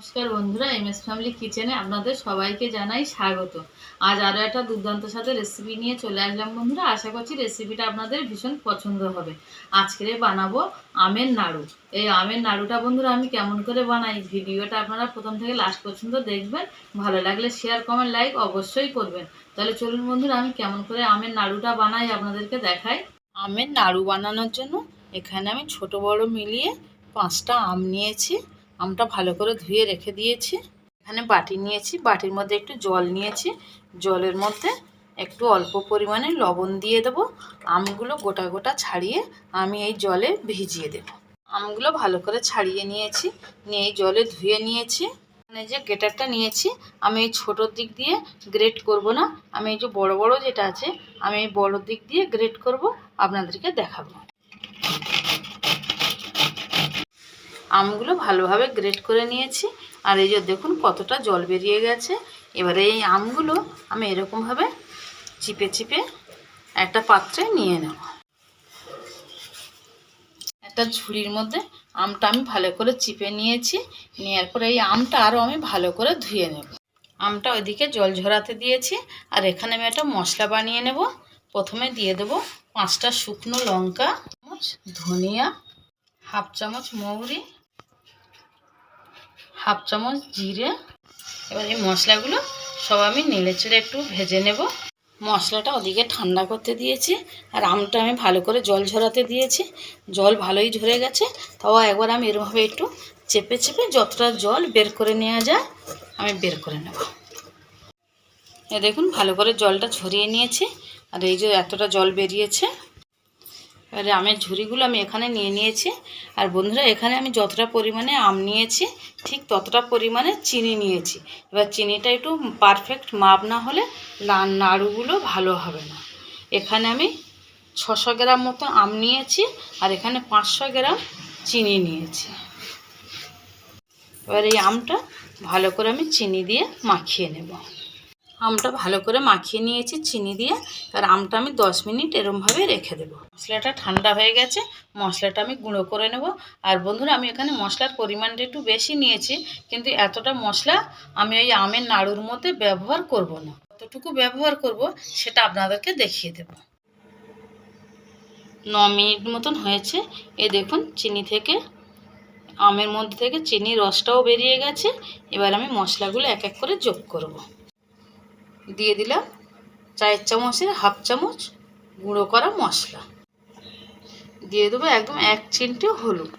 নমস্কার বন্ধুরা M S family কিচেনে আপনাদের সবাইকে জানাই স্বাগত। আজ আরও একটা দুর্দান্ত সাথে রেসিপি নিয়ে চলে আসলাম বন্ধুরা। আশা করছি রেসিপিটা আপনাদের ভীষণ পছন্দ হবে। আজকে বানাবো আমের নাড়ু। এই আমের নাড়ুটা বন্ধুরা আমি কেমন করে বানাই ভিডিওটা আপনারা প্রথম থেকে লাস্ট পর্যন্ত দেখবেন। ভালো লাগলে শেয়ার কমেন্ট লাইক অবশ্যই করবেন। তাহলে চলুন বন্ধুরা, আমি কেমন করে আমের নাড়ুটা বানাই আপনাদেরকে দেখাই। আমের নাড়ু বানানোর জন্য এখানে আমি ছোট বড় মিলিয়ে পাঁচটা আম নিয়েছি। আমটা ভালো করে ধুয়ে রেখে দিয়েছি। এখানে বাটি নিয়েছি, বাটির মধ্যে একটু জল নিয়েছি। জলের মধ্যে একটু অল্প পরিমাণে লবণ দিয়ে দেবো। আমগুলো গোটা গোটা ছাড়িয়ে আমি এই জলে ভিজিয়ে দেব। আমগুলো ভালো করে ছাড়িয়ে নিয়েছি, নিয়ে এই জলে ধুয়ে নিয়েছি। মানে যে গ্রেটারটা নিয়েছি, আমি এই ছোটোর দিক দিয়ে গ্রেট করব না। আমি এই যে বড় বড় যেটা আছে, আমি এই বড় দিক দিয়ে গ্রেট করব। আপনাদেরকে দেখাবো। আমগুলো ভালোভাবে গ্রেট করে নিয়েছি। আর এই যে দেখুন কতটা জল বেরিয়ে গেছে। এবারে এই আমগুলো আমি এরকমভাবে চিপে চিপে একটা পাত্রে নিয়ে নেব। একটা ঝুড়ির মধ্যে আমটা আমি ভালো করে চিপে নিয়েছি। নেওয়ার পরে এই আমটা আরও আমি ভালো করে ধুয়ে নেব। আমটা ওইদিকে জল ঝরাতে দিয়েছি। আর এখানে আমি একটা মশলা বানিয়ে নেব। প্রথমে দিয়ে দেব পাঁচটা শুকনো লঙ্কা চামচ ধনিয়া, হাফ চামচ মৌরি হাফ চামচ জিরে। এবার এই মশলাগুলো সব আমি নেড়ে চেড়ে একটু ভেজে নেব। মশলাটা ওদিকে ঠান্ডা করতে দিয়েছি, আর আমটা আমি ভালো করে জল ঝরাতে দিয়েছি। জল ভালোই ঝরে গেছে, তাও একবার আমি এরমভাবে একটু চেপে চেপে যতটা জল বের করে নেওয়া যায়, আমি বের করে নেব। এ দেখুন, ভালো করে জলটা ঝরিয়ে নিয়েছি, আর এই যে এতটা জল বেরিয়েছে এবারে আমের ঝুড়িগুলো আমি এখানে নিয়ে নিয়েছি। আর বন্ধুরা, এখানে আমি যতটা পরিমাণে আম নিয়েছি, ঠিক ততটা পরিমাণে চিনি নিয়েছি। এবার চিনিটা একটু পারফেক্ট মাপ না হলে নাড়ুগুলো ভালো হবে না। এখানে আমি ছশো গ্রাম মতো আম নিয়েছি আর এখানে পাঁচশো গ্রাম চিনি নিয়েছি। এবার এই আমটা ভালো করে আমি চিনি দিয়ে মাখিয়ে নেব। আমটা ভালো করে মাখিয়ে নিয়েছি, চিনি দিয়ে। আর আমটা আমি দশ মিনিট এরমভাবে রেখে দেবো। মশলাটা ঠান্ডা হয়ে গেছে, মশলাটা আমি গুঁড়ো করে নেব। আর বন্ধুরা, আমি এখানে মশলার পরিমাণটা একটু বেশি নিয়েছি, কিন্তু এতটা মশলা আমি ওই আমের নাড়ুর মধ্যে ব্যবহার করব না। কতটুকু ব্যবহার করব, সেটা আপনাদেরকে দেখিয়ে দেব। ন মিনিট মতন হয়েছে। এ দেখুন, চিনি থেকে, আমের মধ্যে থেকে চিনির রসটাও বেরিয়ে গেছে। এবার আমি মশলাগুলো এক এক করে যোগ করব। দিয়ে দিলাম চায়ের চামচের হাফ চামচ গুঁড়ো করা মশলা। দিয়ে দেবো একদম এক চিমটে হলুদ।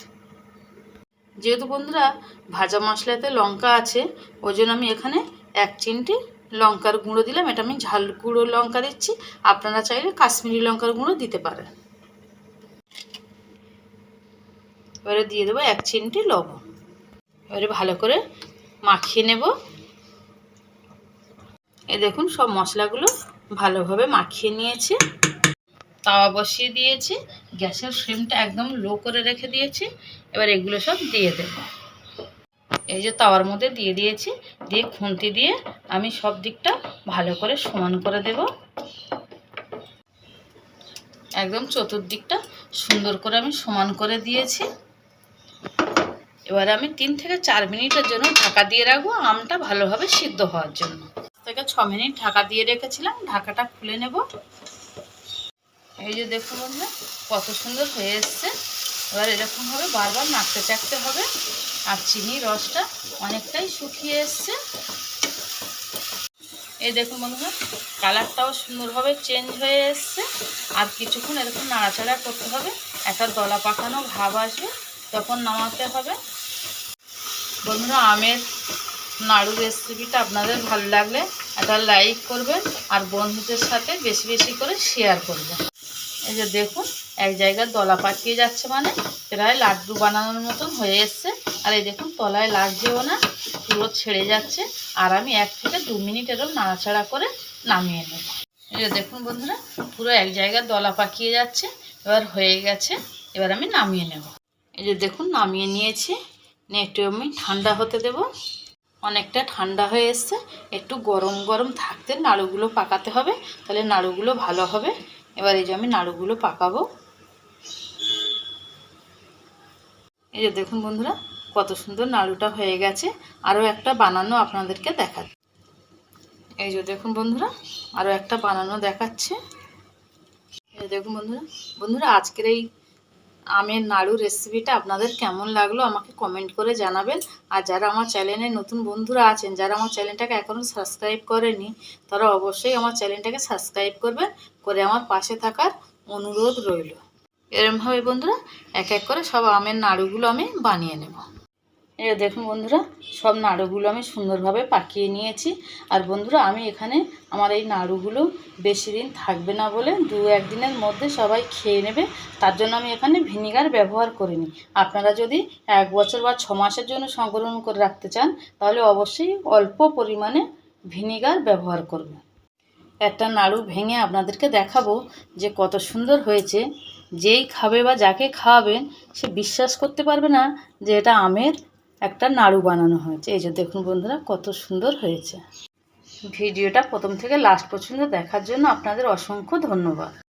যেহেতু বন্ধুরা ভাজা মশলাতে লঙ্কা আছে, ওই জন্য আমি এখানে এক চিমটে লঙ্কার গুঁড়ো দিলাম। এটা আমি ঝাল গুঁড়ো লঙ্কা দিচ্ছি। আপনারা চাইলে কাশ্মীরি লঙ্কার গুঁড়ো দিতে পারেন। এবারে দিয়ে দেবো এক চিমটে লবণ। এবারে ভালো করে মাখিয়ে নেব। এ দেখুন, সব মশলাগুলো ভালোভাবে মাখিয়ে নিয়েছি। তাওয়া বসিয়ে দিয়েছি। গ্যাসের ফ্লেমটা একদম লো করে রেখে দিয়েছি। এবার এগুলো সব দিয়ে দেব। এই যে তাওয়ার মধ্যে দিয়ে দিয়েছি। দিয়ে খুন্তি দিয়ে আমি সব দিকটা ভালো করে সমান করে দেব। একদম চতুর্দিকটা সুন্দর করে আমি সমান করে দিয়েছি। এবার আমি তিন থেকে চার মিনিটের জন্য ঢাকা দিয়ে রাখব। আমটা ভালোভাবে সিদ্ধ হওয়ার জন্য। থেকে ছ মিনিট ঢাকা দিয়ে রেখেছিলাম, ঢাকাটা খুলে নেব। এই যে দেখুন বন্ধুরা, কত সুন্দর হয়ে এসছে। এবার এরকমভাবে বারবার নাড়তে চাকতে হবে, আর চিনি রসটা অনেকটাই শুকিয়ে এসছে। এই দেখুন বন্ধুরা, কালারটাও সুন্দরভাবে চেঞ্জ হয়ে এসছে। আর কিছুক্ষণ এরকম নাড়াচাড়া করতে হবে, একটা দলা পাকানো ভাব আসবে, তখন নামাতে হবে। বন্ধুরা, আমের নাড়ু রেসিপিটা আপনাদের ভালো লাগলে একটা লাইক করবেন আর বন্ধুদের সাথে বেশি বেশি করে শেয়ার করবেন। এই যে দেখুন, এক জায়গায় দলা পাকিয়ে যাচ্ছে মানে প্রায় লাড্ডু বানানোর মতন হয়ে এসছে। আর এই দেখুন, তলায় লাগছেও না, পুরো ছেড়ে যাচ্ছে। আর আমি এক থেকে দু মিনিট এরকম নাড়াচাড়া করে নামিয়ে নেব। এই যে দেখুন বন্ধুরা, পুরো এক জায়গায় দলা পাকিয়ে যাচ্ছে, এবার হয়ে গেছে, এবার আমি নামিয়ে নেব। এই যে দেখুন, নামিয়ে নিয়েছি। নিয়ে একটু আমি ঠান্ডা হতে দেবো। অনেকটা ঠান্ডা হয়ে এসছে। একটু গরম গরম থাকতে নাড়ুগুলো পাকাতে হবে, তাহলে নাড়ুগুলো ভালো হবে। এবার এই যে আমি নাড়ুগুলো পাকাবো। এই যে দেখুন বন্ধুরা, কত সুন্দর নাড়ুটা হয়ে গেছে। আরও একটা বানানো আপনাদেরকে দেখাচ্ছি। এই যে দেখুন বন্ধুরা, আরও একটা বানানো দেখাচ্ছে। এই দেখুন বন্ধুরা বন্ধুরা আজকের এই আমের নাড়ু রেসিপিটা আপনাদের কেমন লাগল আমাকে কমেন্ট করে জানাবেন। আর যারা আমার চ্যানেলে নতুন বন্ধুরা আছেন, যারা আমার চ্যানেলটাকে এখনও সাবস্ক্রাইব করেনি, তারা অবশ্যই আমার চ্যানেলটাকে সাবস্ক্রাইব করবেন, করে আমার পাশে থাকার অনুরোধ রইল। এরমভাবে বন্ধুরা, এক এক করে সব আমের নাড়ুগুলো আমি বানিয়ে নেব। এই দেখুন বন্ধুরা, সব নাড়ুগুলো আমি সুন্দরভাবে পাকিয়ে নিয়েছি। আর বন্ধুরা, আমি এখানে আমার এই নাড়ুগুলো বেশি দিন থাকবে না বলে দু একদিনের মধ্যে সবাই খেয়ে নেবে। তার জন্য আমি এখানে ভিনিগার ব্যবহার করিনি। আপনারা যদি এক বছর বা ছ মাসের জন্য সংরক্ষণ করে রাখতে চান, তাহলে অবশ্যই অল্প পরিমাণে ভিনিগার ব্যবহার করবেন। একটা নাড়ু ভেঙে আপনাদেরকে দেখাবো যে কত সুন্দর হয়েছে। যেই খাবে বা যাকে খাওয়াবেন, সে বিশ্বাস করতে পারবে না যে এটা আমের একটা নাড়ু বানানো হয়েছে। এই যে দেখুন বন্ধুরা, কত সুন্দর হয়েছে। ভিডিওটা প্রথম থেকে লাস্ট পর্যন্ত দেখার জন্য আপনাদের অসংখ্য ধন্যবাদ।